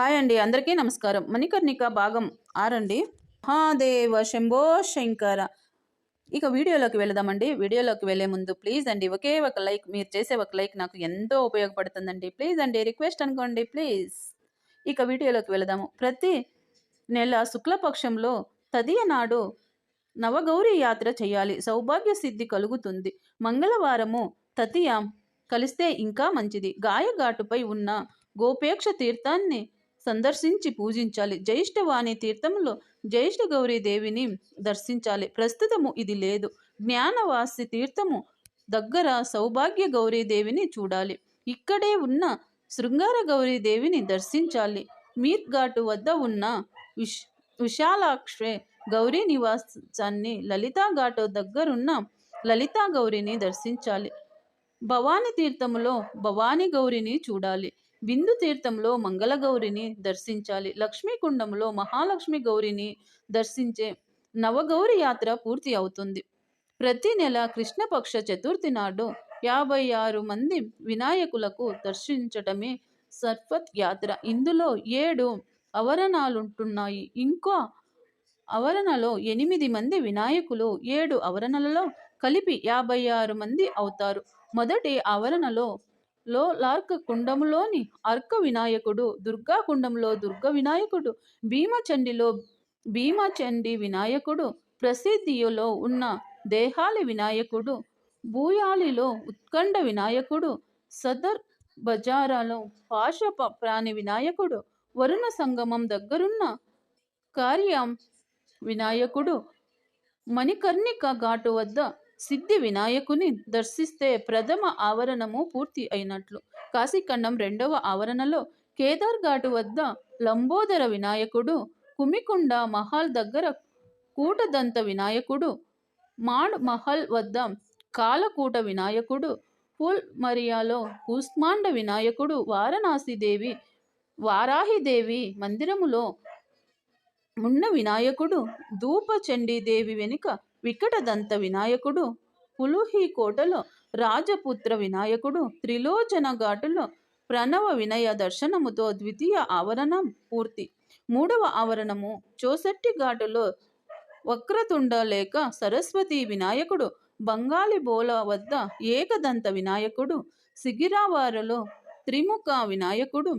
Hi అండి అందరికీ నమస్కారం. మణికర్ణిక భాగం ఆరండి. మహాదేవ శంభో శంకర. ఇక వీడియోలోకి వెళదామండి. వీడియోలోకి వెళ్ళే ముందు ప్లీజ్ అండి ఒకే ఒక లైక్ మీరు చేసే ఒక లైక్ నాకు ఎంతో ఉపయోగపడుతుందండి. ప్లీజ్ అండి రిక్వెస్ట్ అనుకోండి ప్లీజ్. ఇక వీడియోలోకి వెళదాము. ప్రతి నెల శుక్లపక్షంలో తదియ నాడు నవగౌరి యాత్ర చేయాలి. సౌభాగ్య సిద్ధి కలుగుతుంది. మంగళవారము తతియ కలిస్తే ఇంకా మంచిది. గాయఘాటుపై ఉన్న గోపేక్ష తీర్థాన్ని సందర్శించి పూజించాలి. జ్యేష్ఠవాణి తీర్థంలో జ్యేష్ఠ గౌరీ దేవిని దర్శించాలి. ప్రస్తుతము ఇది లేదు. జ్ఞానవాసి తీర్థము దగ్గర సౌభాగ్య గౌరీ దేవిని చూడాలి. ఇక్కడే ఉన్న శృంగార గౌరీ దేవిని దర్శించాలి. మీర్ ఘాటు వద్ద ఉన్న విశ్ విశాలాక్షే గౌరీ నివాసాన్ని లలితా ఘాటు దగ్గరున్న లలితా గౌరిని దర్శించాలి. భవానీ తీర్థములో భవానీ గౌరిని చూడాలి. బిందు తీర్థంలో మంగళగౌరిని దర్శించాలి. లక్ష్మీకుండంలో మహాలక్ష్మి గౌరిని దర్శించే నవగౌరి యాత్ర పూర్తి అవుతుంది. ప్రతి నెల కృష్ణపక్ష చతుర్థి నాడు యాభై ఆరు మంది వినాయకులకు దర్శించటమే సర్ఫత్ యాత్ర. ఇందులో ఏడు అవరణాలుంటున్నాయి ఇంకో అవరణలో ఎనిమిది మంది వినాయకులు ఏడు అవరణలలో కలిపి యాభై ఆరు మంది అవుతారు. మొదటి ఆవరణలో లో లార్క కుండములోని అర్క వినాయకుడు దుర్గా కుండంలో దుర్గ వినాయకుడు భీమచండిలో భీమచండి వినాయకుడు ప్రసిద్ధిలో ఉన్న దేహాలి వినాయకుడు భూయాలిలో ఉత్కంఠ వినాయకుడు సదర్ బజారాలో పాశ ప్రాణి వినాయకుడు వరుణ సంగమం దగ్గరున్న కార్యం వినాయకుడు మణికర్ణిక ఘాటు వద్ద సిద్ధి వినాయకుని దర్శిస్తే ప్రథమ ఆవరణము పూర్తి అయినట్లు. కాశీఖండం రెండవ ఆవరణలో కేదార్ ఘాటు వద్ద లంబోదర వినాయకుడు కుమికుండ మహల్ దగ్గర కూటదంత వినాయకుడు మాడ్ మహల్ వద్ద కాలకూట వినాయకుడు ఫుల్ మరియాలో కూస్మాండ వినాయకుడు వారణాసి దేవి వారాహిదేవి మందిరములో ఉన్న వినాయకుడు ధూపచండీదేవి వెనుక వికటదంత వినాయకుడు పులుహి కోటలో రాజపుత్ర వినాయకుడు త్రిలోచన ఘాటులో ప్రణవ వినయ దర్శనముతో ద్వితీయ ఆవరణం పూర్తి. మూడవ ఆవరణము చోసట్టి ఘాటులో వక్రతుండ లేక సరస్వతి వినాయకుడు బంగాళి బోల వద్ద ఏకదంత వినాయకుడు సిగిరావారలో త్రిముఖ వినాయకుడు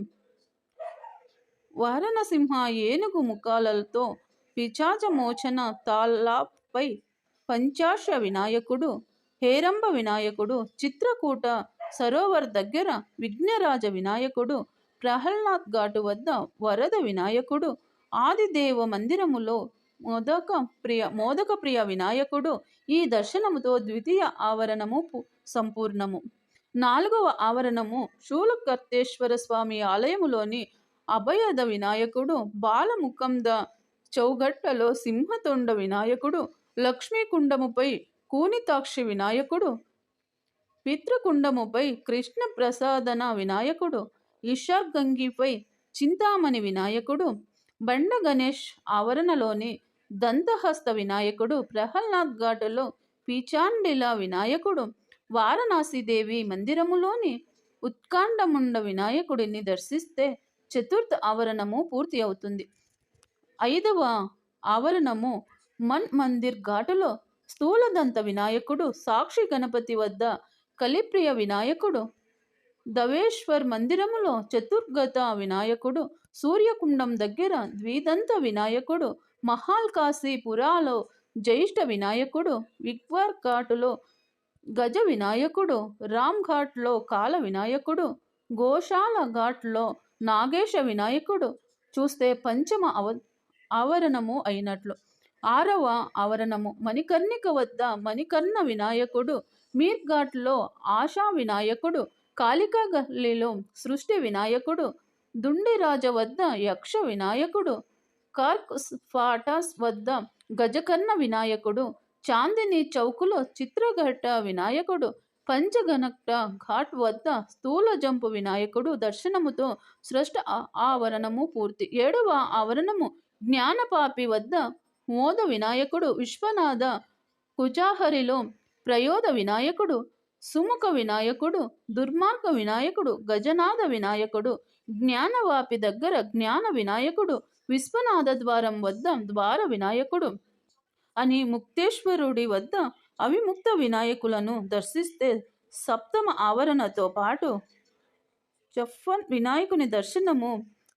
వారణసింహ ఏనుగు ముఖాలతో పిచాజమోచన మోచన పంచాశ వినాయకుడు హేరంబ వినాయకుడు చిత్రకూట సరోవర్ దగ్గర విఘ్నరాజ వినాయకుడు ప్రహ్లాద్ ఘాటు వద్ద వరద వినాయకుడు ఆదిదేవ మందిరములో మోదక ప్రియ మోదక ప్రియ వినాయకుడు. ఈ దర్శనముతో ద్వితీయ ఆవరణము పు- సంపూర్ణము. నాలుగవ ఆవరణము శూలకర్తేశ్వర స్వామి ఆలయములోని అభయద వినాయకుడు బాలముఖంద చౌగట్టలో సింహతుండ వినాయకుడు లక్ష్మీకుండముపై కూనితాక్షి వినాయకుడు పితృకుండముపై కృష్ణ ప్రసాదన వినాయకుడు ఇషాగంగిపై చింతామణి వినాయకుడు బండ గణేష్ ఆవరణలోని దంతహస్త వినాయకుడు ప్రహ్లాద్ ఘాటులో పీచాండిల వినాయకుడు వారణాసిదేవి మందిరములోని ఉత్కాండముండ వినాయకుడిని దర్శిస్తే చతుర్థ ఆవరణము పూర్తి అవుతుంది. ఐదవ ఆవరణము మన్ మందిర్ ఘాటులో స్థూలదంత వినాయకుడు సాక్షి గణపతి వద్ద కలిప్రియ వినాయకుడు దవేశ్వర్ మందిరములో చతుర్గత వినాయకుడు సూర్యకుండం దగ్గర ద్విదంత వినాయకుడు మహాల్కాశీపురాలో జ్యేష్ఠ వినాయకుడు విక్వర్ ఘాటులో గజ వినాయకుడు రామ్ ఘాట్లో కాల వినాయకుడు గోశాల ఘాట్లో నాగేశ వినాయకుడు. చూస్తే పంచమ అవ ఆవరణము అయినట్లు ఆరవ ఆవరణము. మణికర్ణిక వద్ద మణికర్ణ వినాయకుడు మీర్ ఘాట్లో ఆశా వినాయకుడు కాళికా గల్లీలో సృష్టి వినాయకుడు దుండిరాజ వద్ద యక్ష వినాయకుడు కార్క్ ఫాటాస్ వద్ద గజకర్ణ వినాయకుడు చాందిని చౌకులో చిత్రఘట్ట వినాయకుడు పంచగనక్ట ఘాట్ వద్ద స్థూల జంపు వినాయకుడు దర్శనముతో సృష్ట ఆవరణము పూర్తి. ఏడవ ఆవరణము జ్ఞానపాపి వద్ద మోద వినాయకుడు విశ్వనాథ కుజాహరిలో ప్రయోద వినాయకుడు సుముఖ వినాయకుడు దుర్మార్గ వినాయకుడు గజనాథ వినాయకుడు జ్ఞానవాపి దగ్గర జ్ఞాన వినాయకుడు విశ్వనాథ ద్వారం వద్ద ద్వార వినాయకుడు అని ముక్తేశ్వరుడి వద్ద అవిముక్త వినాయకులను దర్శిస్తే సప్తమ ఆవరణతో పాటు జఫన్ వినాయకుని దర్శనము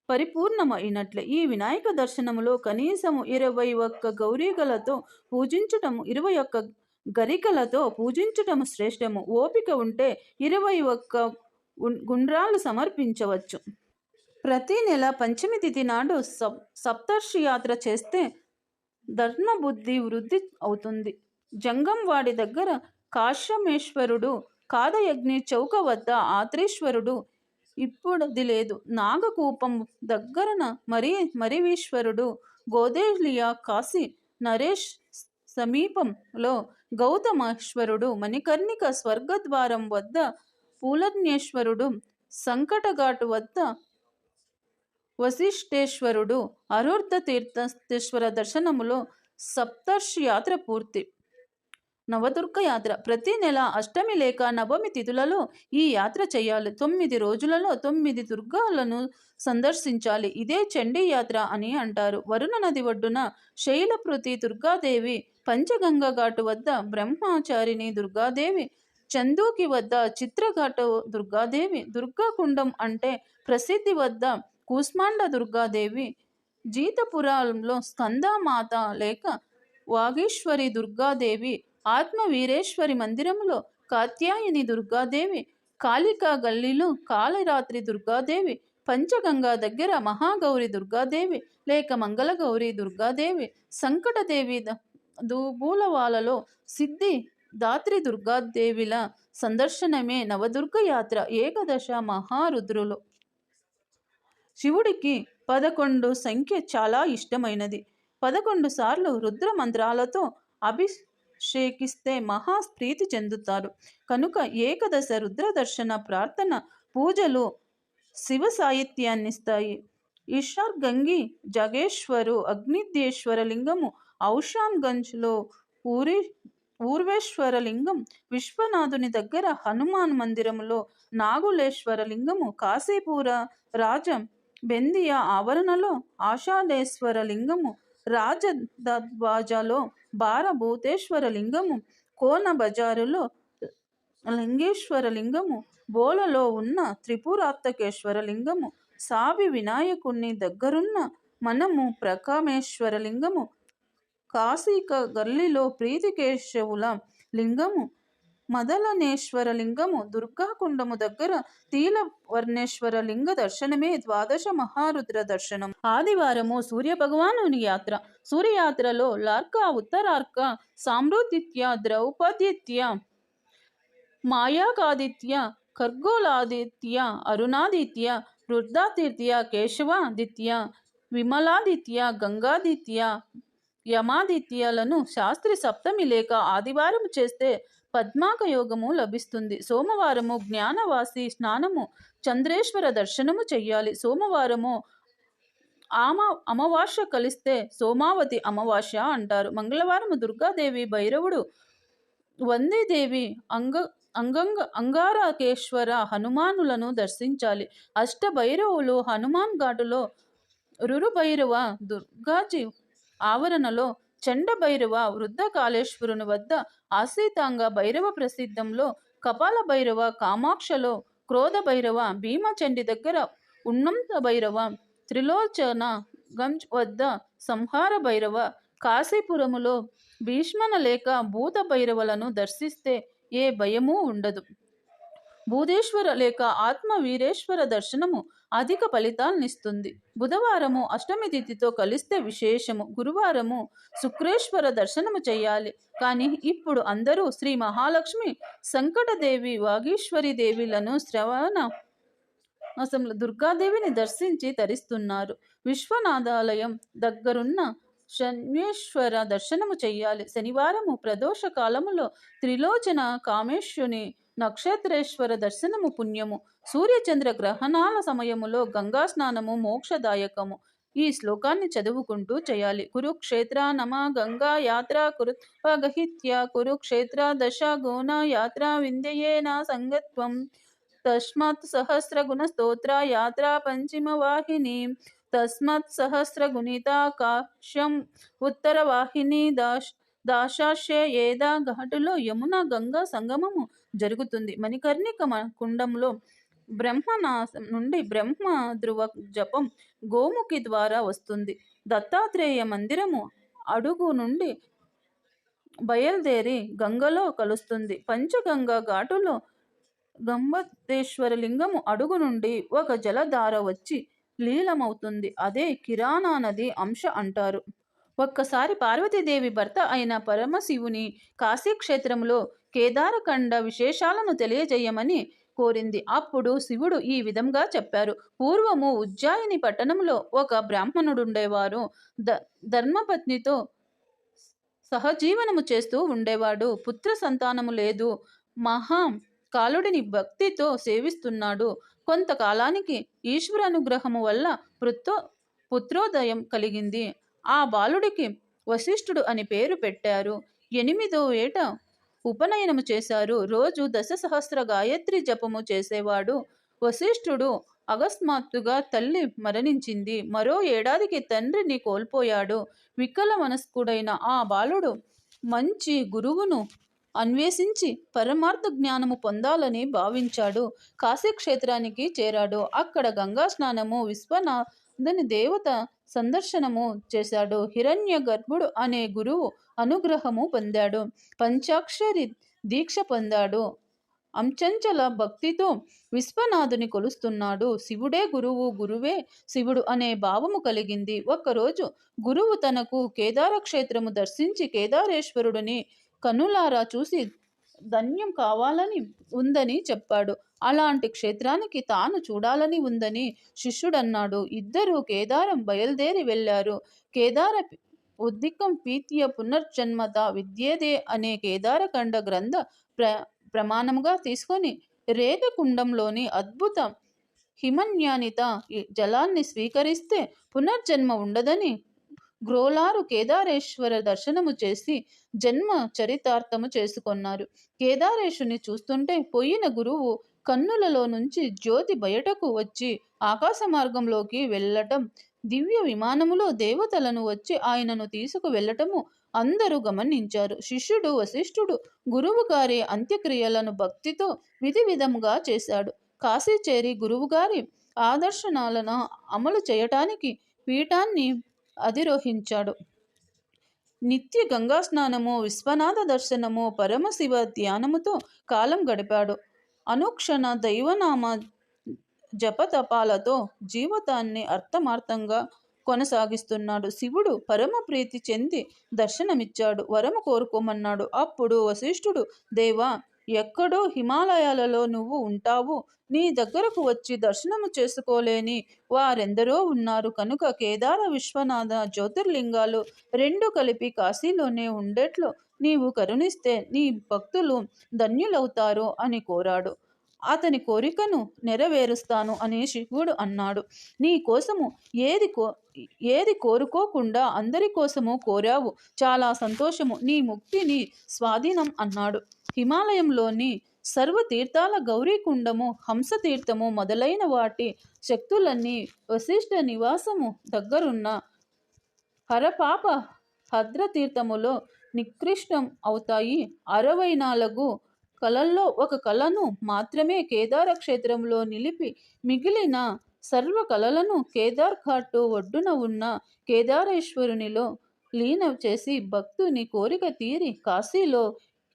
పరిపూర్ణమైనట్లే. ఈ వినాయక దర్శనములో కనీసము ఇరవై ఒక్క గౌరీగలతో పూజించటము ఇరవై ఒక్క గరికలతో పూజించటము శ్రేష్టము. ఓపిక ఉంటే ఇరవై ఒక్క గుండ్రాలు సమర్పించవచ్చు. ప్రతి నెల పంచమి తిథి నాడు సప్ సప్తర్షి యాత్ర చేస్తే ధర్మబుద్ధి వృద్ధి అవుతుంది. జంగంవాడి దగ్గర కాశ్యమేశ్వరుడు కాదయజ్ఞి చౌక వద్ద ఆత్రేశ్వరుడు ఇప్పుడది లేదు. నాగకూపం దగ్గరన మరి మరివీశ్వరుడు గోదేలియా కాశీ నరేష్ సమీపంలో గౌతమేశ్వరుడు మణికర్ణిక స్వర్గద్వారం వద్ద పూలన్యేశ్వరుడు సంకటఘాటు వద్ద వశిష్ఠేశ్వరుడు అరుర్ధ తీర్థేశ్వర దర్శనములో సప్తర్షి యాత్ర పూర్తి. నవదుర్గ యాత్ర. ప్రతి నెల అష్టమి లేక నవమి తిథులలో ఈ యాత్ర చేయాలి. తొమ్మిది రోజులలో తొమ్మిది దుర్గాలను సందర్శించాలి. ఇదే చండీ యాత్ర అని అంటారు. వరుణ నది ఒడ్డున శైలపృతి దుర్గాదేవి పంచగంగ ఘాటు వద్ద బ్రహ్మచారిణి దుర్గాదేవి చందూకి వద్ద చిత్రఘాటు దుర్గాదేవి దుర్గాకుండం అంటే ప్రసిద్ధి వద్ద కూస్మాండ దుర్గాదేవి జీతపురంలో స్కందమాత లేక వాగేశ్వరి దుర్గాదేవి ఆత్మవీరేశ్వరి మందిరంలో కాత్యాయని దుర్గాదేవి కాళికా గల్లీలో కాళరాత్రి దుర్గాదేవి పంచగంగా దగ్గర మహాగౌరి దుర్గాదేవి లేక మంగళగౌరి దుర్గాదేవి సంకటదేవి దూబూలవాలలో సిద్ధి దాత్రి దుర్గాదేవిల సందర్శనమే నవదుర్గ యాత్ర ఏకదశ మహారుద్రులు. శివుడికి పదకొండు సంఖ్య చాలా ఇష్టమైనది. పదకొండు సార్లు రుద్ర అభి షేకిస్తే మహా చెందుతారు. కనుక ఏకదశ రుద్ర దర్శన ప్రార్థన పూజలు శివ సాహిత్యాన్నిస్తాయి. ఈశ్వర్ గంగి జగేశ్వరు అగ్నిదేశ్వర లింగము ఔషాన్గంజ్లో ఊరి ఊర్వేశ్వర లింగం విశ్వనాథుని దగ్గర హనుమాన్ మందిరములో నాగులేశ్వర లింగము కాశీపుర రాజం బెందియా ఆవరణలో ఆషాఢేశ్వర లింగము రాజధ్వజలో బారభూతేశ్వర లింగము కోన బజారులో లింగేశ్వర లింగము బోలలో ఉన్న త్రిపురాత్తకేశ్వర లింగము సావి వినాయకుణ్ణి దగ్గరున్న మనము ప్రకామేశ్వర లింగము కాశీక గల్లిలో ప్రీతికేశవుల లింగము మదలనేశ్వర లింగము దుర్గాకుండము దగ్గర తీలవర్ణేశ్వర లింగ దర్శనమే ద్వాదశ మహారుద్ర దర్శనం. ఆదివారము సూర్య భగవానుని యాత్ర. సూర్యయాత్రలో లార్క ఉత్తరార్క సామృదిత్య ద్రౌపదిత్య మాయాకాదిత్య ఖర్గోలాదిత్య అరుణాదిత్య రుద్రాదిత్య కేశవాదిత్య విమలాదిత్య గంగాదిత్య యమాదిత్యలను శాస్త్రి సప్తమి లేక ఆదివారం చేస్తే పద్మాక యోగము లభిస్తుంది. సోమవారము జ్ఞానవాసి స్నానము చంద్రేశ్వర దర్శనము చెయ్యాలి. సోమవారము ఆమ అమావాస్య కలిస్తే సోమావతి అమావాస్య అంటారు. మంగళవారము దుర్గాదేవి భైరవుడు వందేదేవి అంగ అంగంగ అంగారకేశ్వర హనుమానులను దర్శించాలి. అష్టభైరవులు హనుమాన్ ఘాటులో రురుభైరవ దుర్గాజీ ఆవరణలో చండభైరవ వృద్ధ కాళేశ్వరుని వద్ద ఆశ్రితాంగ భైరవ ప్రసిద్ధంలో కపాల భైరవ కామాక్షలో క్రోధ భైరవ భీమచండి దగ్గర ఉన్నంత భైరవ త్రిలోచన గంజ్ వద్ద సంహార భైరవ కాశీపురములో భీష్మన లేక భూత భైరవలను దర్శిస్తే ఏ భయమూ ఉండదు. భూదేశ్వర లేక ఆత్మ వీరేశ్వర దర్శనము అధిక ఫలితాలనిస్తుంది. బుధవారము అష్టమి తిథితో కలిస్తే విశేషము. గురువారము శుక్రేశ్వర దర్శనము చేయాలి. కానీ ఇప్పుడు అందరూ శ్రీ మహాలక్ష్మి సంకటదేవి వాగీశ్వరి దేవిలను శ్రవణ అసలు దుర్గాదేవిని దర్శించి తరిస్తున్నారు. విశ్వనాథాలయం దగ్గరున్న శన్యేశ్వర దర్శనము చెయ్యాలి శనివారము ప్రదోష కాలములో త్రిలోచన కామేశ్వని నక్షత్రేశ్వర దర్శనము పుణ్యము. సూర్యచంద్ర గ్రహణాల సమయములో గంగా స్నానము మోక్షదాయకము. ఈ శ్లోకాన్ని చదువుకుంటూ చేయాలి. కురుక్షేత్ర నమ గంగా యాత్ర కురుత్వగహిత్య కురుక్షేత్ర దశ గుణ యాత్ర వింధ్యయేన సంగత్వం. తస్మాత్ సహస్రగుణ స్తోత్ర యాత్రా పంచమ వాహిని. తస్మాత్ సహస్రగుణితా కాశ్యం ఉత్తర వాహిని దాశ్ దాశాశ్య ఏదా ఘాటులో యమున గంగా సంగమము జరుగుతుంది. మణికర్ణిక కుండంలో బ్రహ్మనాశం నుండి బ్రహ్మ ధ్రువ జపం గోముఖి ద్వారా వస్తుంది. దత్తాత్రేయ మందిరము అడుగు నుండి బయలుదేరి గంగలో కలుస్తుంది. పంచగంగా ఘాటులో గంబతేశ్వర లింగము అడుగు నుండి ఒక జలధార వచ్చి లీలమవుతుంది అదే కిరాణా నది అంశ అంటారు. ఒక్కసారి పార్వతీదేవి భర్త అయిన పరమశివుని కాశీక్షేత్రంలో కేదారఖండ విశేషాలను తెలియజేయమని కోరింది. అప్పుడు శివుడు ఈ విధంగా చెప్పారు. పూర్వము ఉజ్జాయిని పట్టణంలో ఒక బ్రాహ్మణుడుండేవారు. ద ధర్మపత్నితో సహజీవనము చేస్తూ ఉండేవాడు. పుత్ర సంతానము లేదు. మహా కాలుడిని భక్తితో సేవిస్తున్నాడు. కొంతకాలానికి ఈశ్వర అనుగ్రహము వల్ల పుత్రో పుత్రోదయం కలిగింది. ఆ బాలుడికి వశిష్ఠుడు అని పేరు పెట్టారు. ఎనిమిదో ఏట ఉపనయనము చేశారు. రోజు దశ సహస్ర గాయత్రి జపము చేసేవాడు. వశిష్ఠుడు అకస్మాత్తుగా తల్లి మరణించింది. మరో ఏడాదికి తండ్రిని కోల్పోయాడు. వికల మనస్కుడైన ఆ బాలుడు మంచి గురువును అన్వేషించి పరమార్థ జ్ఞానము పొందాలని భావించాడు. కాశీక్షేత్రానికి చేరాడు. అక్కడ గంగా స్నానము విశ్వనాథని దేవత సందర్శనము చేశాడు. హిరణ్య గర్భుడు అనే గురువు అనుగ్రహము పొందాడు. పంచాక్షరి దీక్ష పొందాడు. అంచంచల భక్తితో విశ్వనాథుని కొలుస్తున్నాడు. శివుడే గురువు గురువే శివుడు అనే భావము కలిగింది. ఒక్కరోజు గురువు తనకు కేదారక్షేత్రము దర్శించి కేదారేశ్వరుడిని కనులారా చూసి ధన్యం కావాలని ఉందని చెప్పాడు. అలాంటి క్షేత్రానికి తాను చూడాలని ఉందని శిష్యుడన్నాడు. ఇద్దరూ కేదారం బయలుదేరి వెళ్ళారు. కేదార ఉద్దికం పీత్య పునర్జన్మత విద్యేదే అనే కేదారఖండ గ్రంథ ప్ర ప్రమాణముగా తీసుకొని రేగకుండంలోని అద్భుత హిమన్యానిత జలాన్ని స్వీకరిస్తే పునర్జన్మ ఉండదని గ్రోలారు కేదారేశ్వర దర్శనము చేసి జన్మ చరితార్థము చేసుకొన్నారు. కేదారేశుని చూస్తుంటే పోయిన గురువు కన్నులలో నుంచి జ్యోతి బయటకు వచ్చి ఆకాశ మార్గంలోకి వెళ్ళటం దివ్య విమానములో దేవతలను వచ్చి ఆయనను తీసుకు వెళ్ళటము అందరూ గమనించారు. శిష్యుడు వశిష్ఠుడు గురువు గారి అంత్యక్రియలను భక్తితో విధి విధముగా చేశాడు. కాశీ చేరి గురువుగారి ఆదర్శనాలను అమలు చేయటానికి పీఠాన్ని అధిరోహించాడు. నిత్య గంగా స్నానము విశ్వనాథ దర్శనము పరమశివ ధ్యానముతో కాలం గడిపాడు. అనుక్షణ దైవనామ జపతపాలతో జీవితాన్ని అర్థమార్థంగా కొనసాగిస్తున్నాడు. శివుడు పరమ ప్రీతి చెంది దర్శనమిచ్చాడు. వరము కోరుకోమన్నాడు. అప్పుడు వశిష్ఠుడు దేవా ఎక్కడో హిమాలయాలలో నువ్వు ఉంటావు. నీ దగ్గరకు వచ్చి దర్శనము చేసుకోలేని వారెందరో ఉన్నారు. కనుక కేదార విశ్వనాథ జ్యోతిర్లింగాలు రెండు కలిపి కాశీలోనే ఉండేట్లు నీవు కరుణిస్తే నీ భక్తులు ధన్యులవుతారు అని కోరాడు. అతని కోరికను నెరవేరుస్తాను అని శివుడు అన్నాడు. నీ కోసము ఏది కో ఏది కోరుకోకుండా అందరి కోసము కోరావు. చాలా సంతోషము. నీ ముక్తి నీ స్వాధీనం అన్నాడు. హిమాలయంలోని సర్వ తీర్థాల గౌరీకుండము హంసతీర్థము మొదలైన వాటి శక్తులన్నీ వశిష్ఠ నివాసము దగ్గరున్న హరపాప భద్రతీర్థములో నికృష్టం అవుతాయి. అరవై నాలుగు కళల్లో ఒక కళను మాత్రమే కేదార క్షేత్రంలో నిలిపి మిగిలిన సర్వ కళలను కేదార్ ఘాట్ ఒడ్డున ఉన్న కేదారేశ్వరునిలో లీనం చేసి భక్తుని కోరిక తీరి కాశీలో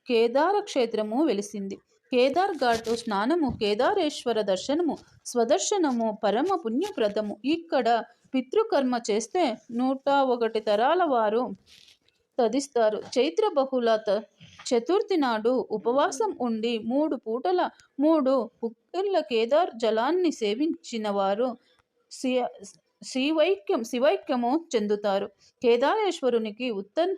కేదార క్షేత్రము వెలిసింది. కేదార్ ఘాటు స్నానము కేదారేశ్వర దర్శనము స్వదర్శనము పరమ పుణ్యప్రదము. ఇక్కడ పితృకర్మ చేస్తే నూట ఒకటి తరాల వారు తదిస్తారు చైత్ర బహుళ చతుర్థి నాడు ఉపవాసం ఉండి మూడు పూటల మూడు పుక్కిళ్ళ కేదార్ జలాన్ని సేవించిన వారు శివైక్యం శివైక్యము చెందుతారు. కేదారేశ్వరునికి ఉత్తర్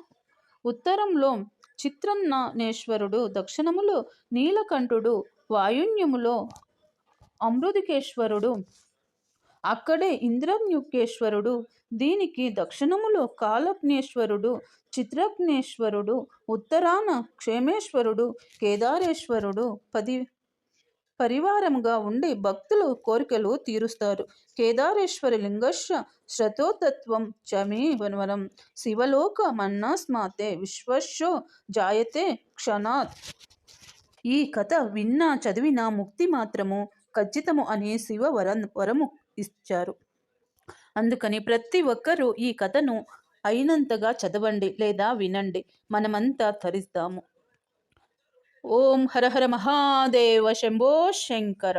ఉత్తరంలో చిత్రన్నేశ్వరుడు దక్షిణములో నీలకంఠుడు వాయున్యములో అమృతికేశ్వరుడు అక్కడే ఇంద్రన్యుకేశ్వరుడు దీనికి దక్షిణములో కాలజ్ఞేశ్వరుడు చిత్రజ్ఞేశ్వరుడు ఉత్తరాన క్షేమేశ్వరుడు కేదారేశ్వరుడు పది పరివారముగా ఉండి భక్తులు కోరికలు తీరుస్తారు. కేదారేశ్వరి లింగశ్చ శ్రతోతత్వం చమే వనవరం. శివలోక మన్నాస్మాతే విశ్వశో జాయతే క్షణాత్. ఈ కథ విన్నా చదివిన ముక్తి మాత్రము ఖచ్చితము అని శివ వరం వరము ఇచ్చారు. అందుకని ప్రతి ఒక్కరూ ఈ కథను అయినంతగా చదవండి లేదా వినండి. మనమంతా తరిస్తాము ఓం హర హర మహాదేవ శంభో శంకర.